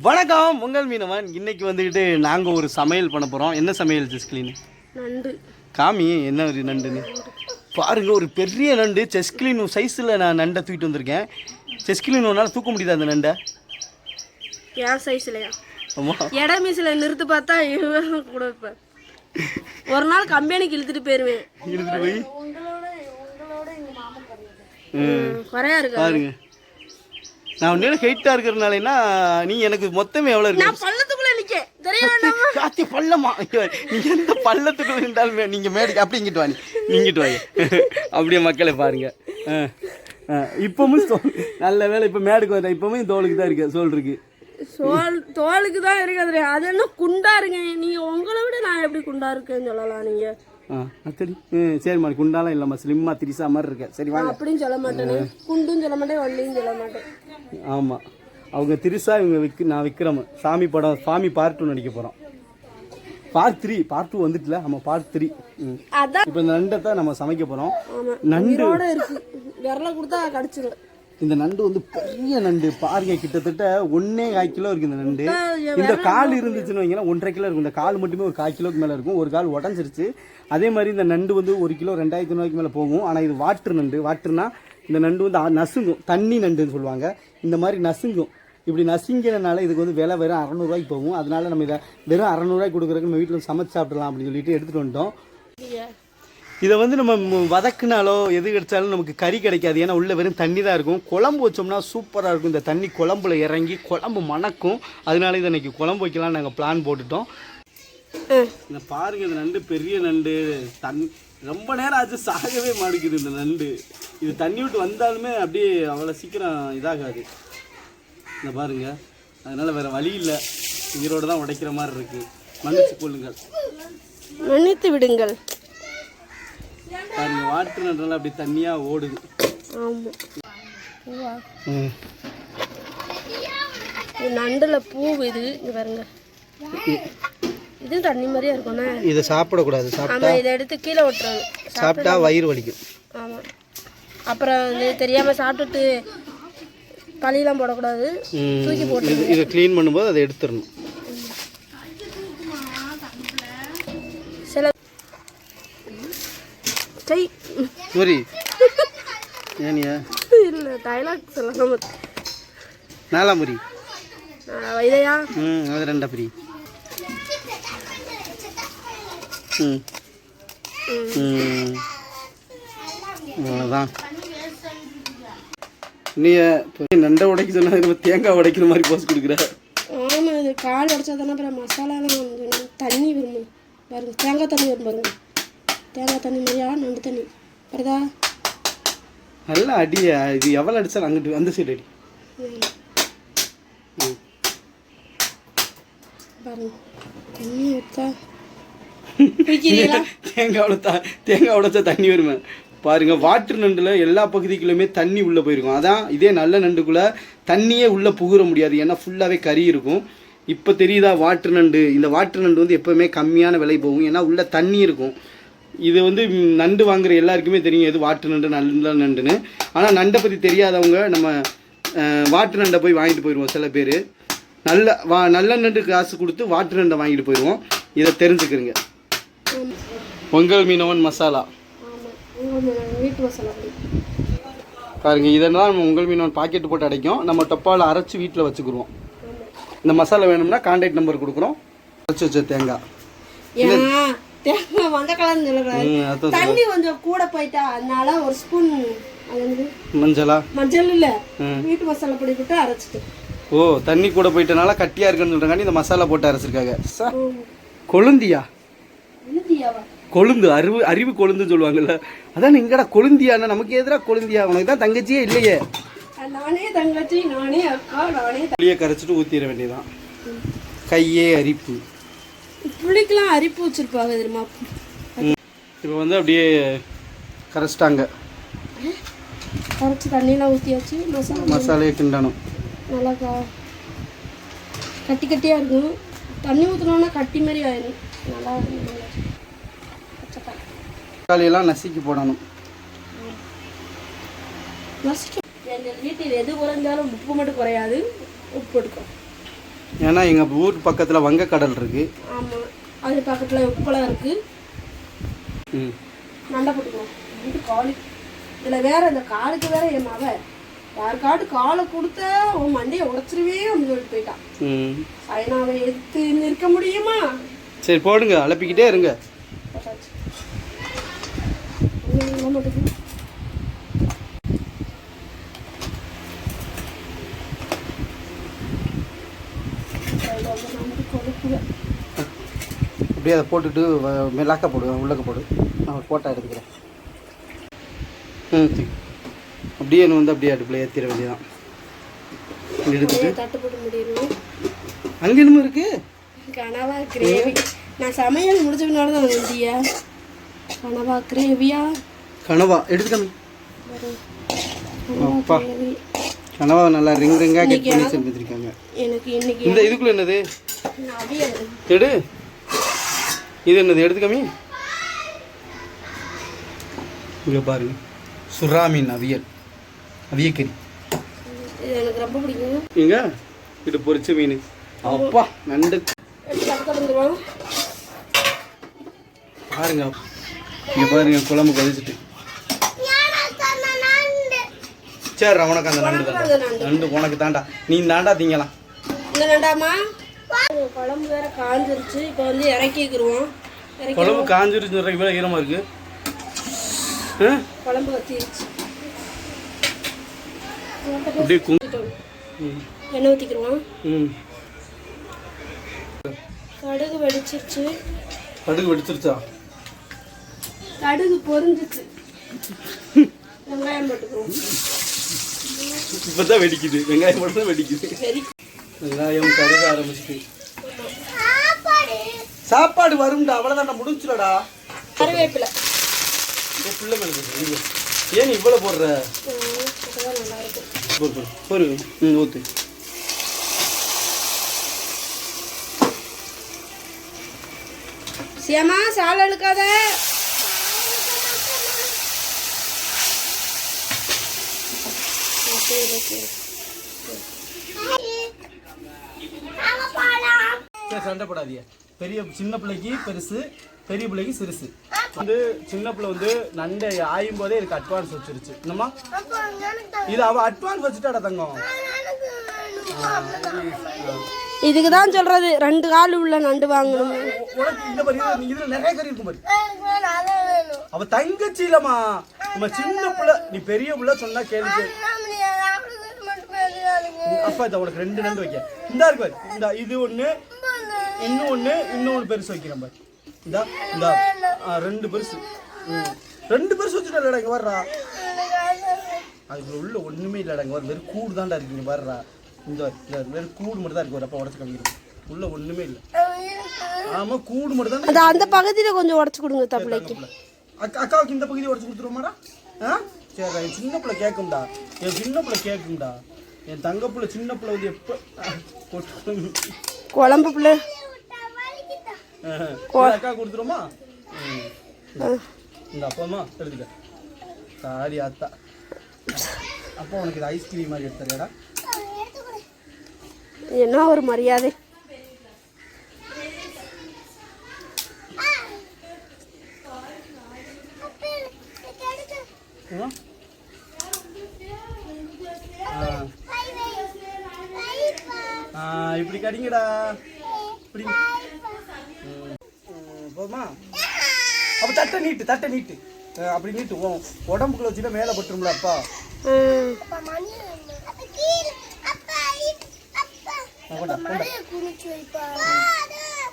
வணக்கம் உங்கள் மீனவன். இன்னைக்கு வந்துக்கிட்டு நாங்கள் ஒரு சமையல் பண்ண போகிறோம் என்ன சமையல் ஜெஸ்கிலின்? நண்டு. காமி என்ன ஒரு நண்டுன்னு பாருங்க ஒரு பெரிய நண்டு. செஸ்கிலின் சைஸில் நான் நண்டை தூக்கிட்டு வந்திருக்கேன். செஸ்கிலின் ஒன்றால் தூக்க முடியுதா அந்த நண்டை? என் சைஸ்லையா ஆமாம் எடை மீசில் நிறுத்து பார்த்தா கூட இருப்பேன் ஒரு நாள் கம்பெனிக்கு இழுத்துட்டு போயிருவேன். இழுத்துட்டு போய்? குறையா இருக்கா பாருங்க. நான் உண்மையில ஹைட்டாக இருக்கிறனாலனா நீ எனக்கு மொத்தமே எவ்வளோ இருக்கு? நான் பள்ளத்துக்குள்ள நிக்க. தெரியாம காத்தி பள்ளமா? நீங்க எந்த பள்ளத்துக்குள்ள இருந்தாலுமே நீங்க மேடைக்கு அப்படி இங்கிட்டு வாங்க இங்கிட்டு வாங்க அப்படியே மக்களை பாருங்க. இப்பவும் நல்ல வேலை இப்போ மேடுக்கு வர இப்பவும் தோலுக்கு தான் இருக்கு சோல் இருக்கு. சோல் தோலுக்கு தான் இருக்காது அது என்ன குண்டா இருங்க. நீங்க உங்களை விட நான் எப்படி குண்டா இருக்கேன்னு சொல்லலாம் நீங்க. ஆ அத்தடி ம் சரிம்மா குண்டாலாம் இல்லைம்மா ஸ்லிம்மா திரிசா மாதிரி இருக்க. சரி வாங்க. அப்படின்னு சொல்ல மாட்டேனே. குண்டும் சொல்ல மாட்டேன் வள்ளியும் சொல்ல மாட்டேன். ஆமாம் அவங்க திரிசா இவங்க விக் நான் விக்ரம். சாமி படம் சாமி பார்ட் டூ நடிக்க போகிறோம் பார்ட் த்ரீ பார்ட் டூ வந்துட்டுல ஆமாம் பார்ட் த்ரீ இப்போ இந்த நண்டை தான் நம்ம சமைக்க போகிறோம் நண்டு. விரல கொடுத்தா கடிச்சிடும் இந்த நண்டு வந்து பெரிய நண்டு. பாருங்க கிட்டத்தட்ட ஒன்னே கால் கிலோ இருக்கு இந்த நண்டு. இந்த கால் இருந்துச்சுன்னு வைங்களேன் ஒன்றரை கிலோ இருக்கும். இந்த கால் மட்டுமே ஒரு கால் கிலோக்கு மேலே இருக்கும். ஒரு கால் உடஞ்சிருச்சு. அதே மாதிரி இந்த நண்டு வந்து ஒரு கிலோ ரெண்டாயிரத்தி ரூபாய்க்கு மேலே போகும். ஆனால் இது வாட்டர் நண்டு. வாட்டர்னா இந்த நண்டு வந்து நசுங்கும். தண்ணி நண்டுன்னு சொல்லுவாங்க. இந்த மாதிரி நசுங்கும். இப்படி நசுங்கிறனால இதுக்கு வந்து விலை வெறும் அறநூறுவாய்க்கு போகும். அதனால நம்ம இதை வெறும் அறநூறுவாய்க்கு கொடுக்குறதுக்கு நம்ம வீட்டில் சமைச்சு சாப்பிடலாம் அப்படின்னு சொல்லிட்டு எடுத்துகிட்டு வந்துட்டோம். இதை வந்து நம்ம வதக்குனாலோ எது கிடைச்சாலும் நமக்கு கறி கிடைக்காது. ஏன்னா உள்ள வெறும் தண்ணி தான் இருக்கும். குழம்பு வச்சோம்னா சூப்பராக இருக்கும். இந்த தண்ணி குழம்புல இறங்கி குழம்பு மணக்கும். அதனால இதை இன்னைக்கு குழம்பு வைக்கலாம் நாங்கள் பிளான் போட்டுட்டோம். இந்த பாருங்க இந்த நண்டு பெரிய நண்டு தன் ரொம்ப நேரம் ஆச்சு சாகவே மாட்டேங்குது இந்த நண்டு. இது தண்ணி விட்டு வந்தாலுமே அப்படியே அவ்வளோ சீக்கிரம் இதாகாது. இந்த பாருங்க அதனால வேற வழி இல்லை. உயிரோட தான் உடைக்கிற மாதிரி இருக்கு. மன்னிச்சு கொள்ளுங்கள். மன்னித்து விடுங்கள். பாருங்க வாட்டர் நன்றெல்லாம் அப்படி தண்ணியா ஓடுது. நண்டுல பூ இது இங்க பாருங்க. இது தண்ணி மாதிரியா இருக்கும்ண்ணே இதை சாப்பிடக்கூடாது ஆமா இதை எடுத்து கீழே விட்டுறாங்க சாப்பிட்டா வயிறு வலிக்கும். ஆமா. அப்புறம் இது தெரியாம சாப்பிட்டுட்டு பழியெல்லாம் போடக்கூடாது. தூக்கி போட்டு இதை க்ளீன் பண்ணும்போது அதை எடுத்துடணும். சை சரி ஏனியா இல்லை டைலாக் சொல்லலாம் நாலாமுரி இதையா ம் அது ரெண்டா பிரி ம். ம். அவ்வளோதான் நீ நண்டை உடைக்க சொன்னா இது தேங்காய் உடைக்கிற மாதிரி போஸ் கொடுக்குற. ஆமாம் இது கால் உடச்சா தானே அப்புறம் மசாலாலாம் தண்ணி வரும். பாருங்க தேங்காய் தண்ணி வரும் பாருங்க. தேங்காய் தண்ணி மாதிரியா? நண்டு தண்ணி. வருதா? நல்லா அடியா. இது எவ்வளோ அடிச்சாலும் அங்கிட்டு அந்த சைடு அடி. பாருங்க. தண்ணி ஊற்றா தேங்காய் உடைத்தா தேங்காய் உடைச்சா தண்ணி வருமே. பாருங்க வாட்டர் நண்டுல எல்லா பகுதிக்குள்ளுமே தண்ணி உள்ள போயிருக்கும். அதான் இதே நல்ல நண்டுக்குள்ள தண்ணியே உள்ள புகுற முடியாது. ஏன்னா ஃபுல்லாவே கறி இருக்கும். இப்போ தெரியுதா வாட்டர் நண்டு? இந்த வாட்டர் நண்டு வந்து எப்பவுமே கம்மியான விலை போகும். ஏன்னா உள்ள தண்ணி இருக்கும். இது வந்து நண்டு வாங்குற எல்லாருக்குமே தெரியும் எது வாட்டு நண்டு நல்ல நண்டுன்னு. ஆனால் நண்டை பற்றி தெரியாதவங்க நம்ம வாட்டு நண்டை போய் வாங்கிட்டு போயிடுவோம் சில பேர். நல்ல வா நல்ல நண்டு காசு கொடுத்து வாட்டு நண்டை வாங்கிட்டு போயிடுவோம் இதை தெரிஞ்சுக்கிறீங்க. பொங்கல் மீனவன் மசாலா. பாருங்க இதெல்லாம் நம்ம உங்கள் மீனவன் பாக்கெட் போட்டு அடைக்கும். நம்ம டப்பாவில் அரைச்சி வீட்டில் வச்சுக்கிடுவோம் இந்த மசாலா வேணும்னா கான்டாக்ட் நம்பர் கொடுக்குறோம். அரைச்சி வச்ச தேங்காய். தேங்காய் மஞ்சள் கலர்னு சொல்லக்கூடாது தண்ணி கொஞ்சம் கூட போயிட்டா அதனால ஒரு ஸ்பூன் வந்து மஞ்சளா? மஞ்சள் இல்லை. வீட்டு மசாலா பொடி போட்டு அரைச்சிட்டு. ஓ தண்ணி கூட போயிட்டனால கட்டியாக இருக்குன்னு சொல்கிறாங்க இந்த மசாலா போட்டு அரைச்சிருக்காங்க. கொழுந்தியா? கொழுந்து அறிவு அறிவு கொழுந்துன்னு சொல்லுவாங்கல்ல. அதான் எங்கடா கொழுந்தியானா நமக்கு எதிராக கொழுந்தியா? உனக்கு தான் தங்கச்சியே இல்லையே. நானே தங்கச்சி நானே அக்கா நானே கரைச்சிட்டு ஊற்றிட வேண்டியதான் கையே அரிப்பு. புளிக்கெல்லாம் அரிப்பு வச்சிருப்பாங்க தெரியுமா? இப்போ வந்து அப்படியே கரைச்சிட்டாங்க. கரைச்சி தண்ணியெலாம் ஊற்றியாச்சு மசாலா மசாலையை கிண்டணும். நல்லா கட்டி கட்டியாக இருக்கும் தண்ணி ஊற்றினோன்னா கட்டி மாதிரி ஆயிடும் நல்லா. தக்காளியெல்லாம் நசுக்கி போடணும். நசிக்கும் எங்கள் வீட்டில் எது குறைஞ்சாலும் உப்பு மட்டும் குறையாது. உப்பு எடுக்கும் ஏன்னா எங்கள் ஊர் பக்கத்தில் வங்கக்கடல் இருக்குது ஆமாம் அது பக்கத்தில் உப்பளம் இருக்குது ம். நண்டை போட்டுக்குவோம். ரெண்டு காலு. இதில் வேற இந்த காலுக்கு வேற என் மவ. யாருக்காட்டு காலை கொடுத்தா உன் மண்டையை உடச்சிருவே அப்படின்னு சொல்லிட்டு போயிட்டான் ம். சைனாவை எதிர்த்து நிற்க முடியுமா? சரி போடுங்க. அலப்பிக்கிட்டே இருங்க. போட்டாச்சு. ஒண்ணும் இல்ல மாட்டேங்குது. கையில வந்து நண்டு கொழுப்புவேன். அப்படியே அதை போட்டுட்டு மெல்லாக்க போடு உள்ளக்க போடு. நான் ஃபோட்டோ எடுத்துக்கிறேன் ம் அப்படியே நான் வந்து அப்படியே அடுப்பில் ஏற்றிட வேண்டியதான் எடுத்துட்டு. அங்கே என்னமோ இருக்கு. கனவா கிரேவி. நான் சமையல் முடிச்சதுனால தான் வந்தியா? கனவா கிரேவியா? கனவா. எடுத்துக்கணும் கனவா அப்பா. கிரேவி. கனவா நல்லா ரிங் ரிங்காக கட் பண்ணி செஞ்சுருக்காங்க எனக்கு இன்னைக்கு இந்த இதுக்குள்ள என்னது? எடு. இது என்னது? எடுத்துக்கமி இங்கே பாருங்க சுறா மீன் அவியல். அவியக்கறி. இது எனக்கு ரொம்ப பிடிக்கும். இங்க? இது பொரிச்ச மீன். அப்பா நண்டு. பாருங்க. இங்க பாருங்க குழம்பு கொதிச்சுட்டு. சரி உனக்கு அந்த நண்டு தான் நண்டு. உனக்கு தாண்டா நீ தாண்டா திங்கலாம். இந்த நண்டாமா குழம்பு வேற காஞ்சிருச்சு. இப்போ வந்து இறக்கிக்கிருவோம். இறக்கி குழம்பு காஞ்சிருச்சு இவ்வளோ ஈரமா இருக்கு? குழம்பு வச்சிருச்சு அப்படியே. எண்ணெய் ஊற்றிக்கிருவோம் ம். கடுகு வெடிச்சிருச்சு. கடுகு வெடிச்சிருச்சா? கடுகு பொரிஞ்சிச்சு. வெங்காயம் போட்டுக்குவோம். இப்பதான் வெடிக்குது. வெங்காயம் மட்டும் தான் வெடிக்குது. சரி வெங்காயம் கருக ஆரம்பிச்சிட்டு சாப்பாடு வரும்டா அவ்வளோதான்டா முடிஞ்சுலடா கருவேப்பிலை. என் பிள்ளை மேலே போடு, இங்க. ஏன் இவ்வளோ போடுற? போரு ம் ஊத்து. சியமா சாலை இழுக்காத அப்படியே இருக்கு. சரி சண்டை போடாதீங்க பெரிய சின்ன பிள்ளைக்கு பெருசு பெரிய பிள்ளைக்கு சிறுசு. வந்து சின்ன பிள்ளை வந்து நண்டை ஆயும் போதே இதுக்கு அட்வான்ஸ் வச்சிருச்சு. என்னம்மா? இது அவ அட்வான்ஸ் வச்சுட்டாடா தங்கம். இதுக்கு தான் சொல்றது ரெண்டு கால் உள்ள நண்டு வாங்கணும். உனக்கு இந்த மாதிரி இது- இதுல நிறைய கறி இருக்கும் பாரு. அவ தங்கச்சி இல்லம்மா. நம்ம சின்ன பிள்ளை நீ பெரிய பிள்ளை சொன்னா கேள்வி கேளு. அப்பா இதை உனக்கு ரெண்டு நண்டு வைக்க. இந்தா இருக்கு பாரு. இந்த இது ஒண்ணு இன்னும் ஒண்ணு பெருசு வைக்கிறேன் பாரு. இந்தா ஆ, ரெண்டு பெருசு. ரெண்டு பெருசு வச்சுட்டா இங்க வர்றா அதுக்கு உள்ள ஒண்ணுமே இல்லடா இங்க வர வெறும் கூடு தான்டா இருக்கு இங்க வர்றா இந்த வெறும் கூடு மட்டும் தான் இருக்கு ஒரு அப்பா உடச்சு காமிக்கிறேன் உள்ள ஒண்ணுமே இல்ல. ஆமா கூடு மட்டும் தான் அது அந்த பகுதியில் கொஞ்சம் உடச்சி கொடுங்க தப்பிளைக்கு. அக்கா அக்காவுக்கு இந்த பகுதி உடச்சு கொடுத்துருவோமாடா? ஆ? சரி என் சின்ன பிள்ளை கேட்கும்டா என் சின்ன பிள்ளை கேட்கும்டா என் தங்க பிள்ளை சின்ன பிள்ளை வந்து எப்போ குழம்பு பிள்ளை. அக்கா கொடுத்துருமா. இந்த அப்பமா எடுத்துக்க. சாரி அத்தா. அப்போ உனக்கு இது ஐஸ்கிரீம் மாதிரி எடுத்துறியாடா என்ன ஒரு மரியாதை. இப்படி கடிங்கடா. இப்படி போதுமா? அப்ப தட்டை நீட்டு தட்டை நீட்டு. அப்படி நீட்டு. உடம்புக்குள்ள வச்சுட்டா மேலே பட்டுரும்ல அப்பா?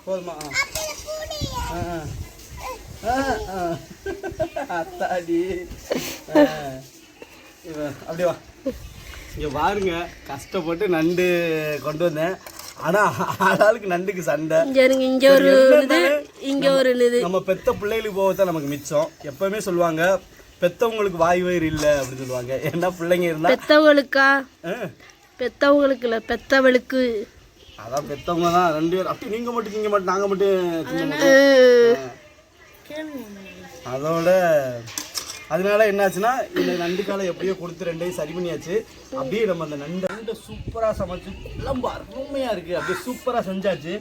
போதுமா? ஆ. ஆ. ஆ, ஆ, ஆ. அத்தாடி. அப்படியே வா. இங்க பாருங்க கஷ்டப்பட்டு நண்டு கொண்டு வந்தேன். ஆனா ஆளாளுக்கு நண்டுக்கு சண்டை. இங்க ஒரு இங்க ஒரு நம்ம பெத்த பிள்ளைகளுக்கு போகத்தான் நமக்கு மிச்சம். எப்பவுமே சொல்லுவாங்க பெத்தவங்களுக்கு வாய் வயிறு இல்லை அப்படின்னு சொல்லுவாங்க. ஏன்னா பிள்ளைங்க இருந்தா பெத்தவங்களுக்கா பெத்தவங்களுக்கு இல்ல பெத்தவளுக்கு. அதான் பெத்தவங்க தான் ரெண்டு பேரும். அப்படி நீங்க மட்டும் நீங்க மட்டும் நாங்க மட்டும். அதோட அதனால என்னாச்சுன்னா இந்த நண்டு காலை எப்படியோ கொடுத்து ரெண்டையும் சரி பண்ணியாச்சு. அப்படியே நம்ம அந்த நண்டு நண்டை சூப்பராக சமைச்சு குழம்பு அருமையாக இருக்குது அப்படியே சூப்பராக செஞ்சாச்சு.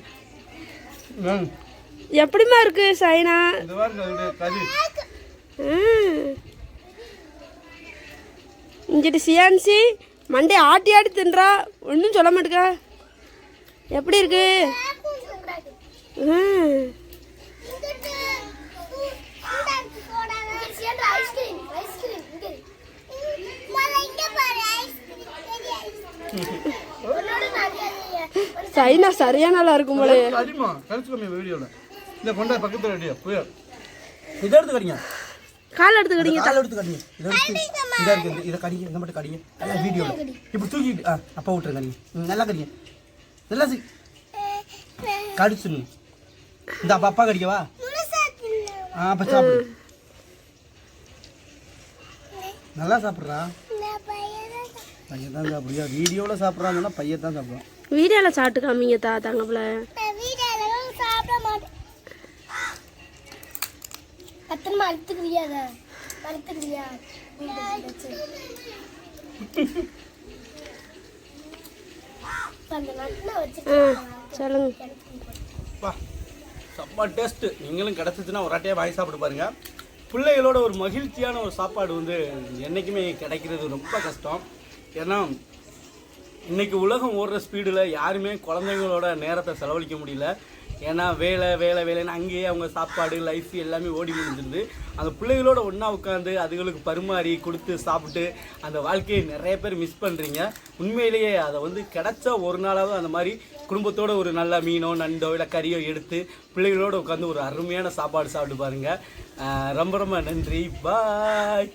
எப்படிமா இருக்கு சைனா? இங்கிட்டு சியான்சி மண்டே ஆட்டி ஆட்டி தின்றா ஒன்றும் சொல்ல மாட்டேக்கா. எப்படி இருக்கு? சைனா சரியா நல்லா இருக்கும் போல கறிமா கழிச்சு கம்மி வீடியோவில் இந்த கொண்டா பக்கத்தில் ரெடியா போய் இதை எடுத்து கடிங்க கால் எடுத்துக்கிட்டீங்க காலை எடுத்து கடிங்க இதை எடுத்து இந்த இருக்கு இதை கடிங்க இந்த மட்டும் கடிங்க. நல்லா வீடியோவில் இப்படி தூக்கிட்டு ஆ அப்பா விட்டுருங்க கடிங்க நல்லா கடிங்க. நல்லா கடிச்சுங்க இந்த அப்பா அப்பா கடிக்கவா? ஆ அப்போ சாப்பிடு. நல்லா சாப்பிட்றா. பையன் தான் சாப்பிடுறியா வீடியோவில் சாப்பிட்றாங்கன்னா பையன் தான் சாப்பிடுவான். வீடியோவில் சாப்பிட்டு காமிங்க தா தங்கப்பில் கத்தனமா அழுத்துக்கிறியா அதை அழுத்துக்கிறியா? அந்த நட்டில் வச்சு ஆ சொல்லுங்க. செம்ம நீங்களும் கிடச்சிச்சுன்னா ஒரு அட்டையாக வாங்கி சாப்பிட்டு பாருங்க. பிள்ளைகளோட ஒரு மகிழ்ச்சியான ஒரு சாப்பாடு வந்து என்றைக்குமே கிடைக்கிறது ரொம்ப கஷ்டம். ஏன்னா இன்றைக்கி உலகம் ஓடுற ஸ்பீடில் யாருமே குழந்தைங்களோட நேரத்தை செலவழிக்க முடியல. ஏன்னா வேலை வேலை வேலைன்னு அங்கேயே அவங்க சாப்பாடு லைஃப் எல்லாமே ஓடி முடிஞ்சிருந்து அந்த பிள்ளைகளோட ஒன்றா உட்காந்து அதுகளுக்கு பரிமாறி கொடுத்து சாப்பிட்டு அந்த வாழ்க்கையை நிறைய பேர் மிஸ் பண்ணுறீங்க உண்மையிலேயே அதை வந்து கிடச்சா ஒரு நாளாவது அந்த மாதிரி குடும்பத்தோட ஒரு நல்ல மீனோ நண்டோ இல்லை கறியோ எடுத்து பிள்ளைகளோட உட்காந்து ஒரு அருமையான சாப்பாடு சாப்பிட்டு பாருங்கள் ரொம்ப ரொம்ப நன்றி. பாய்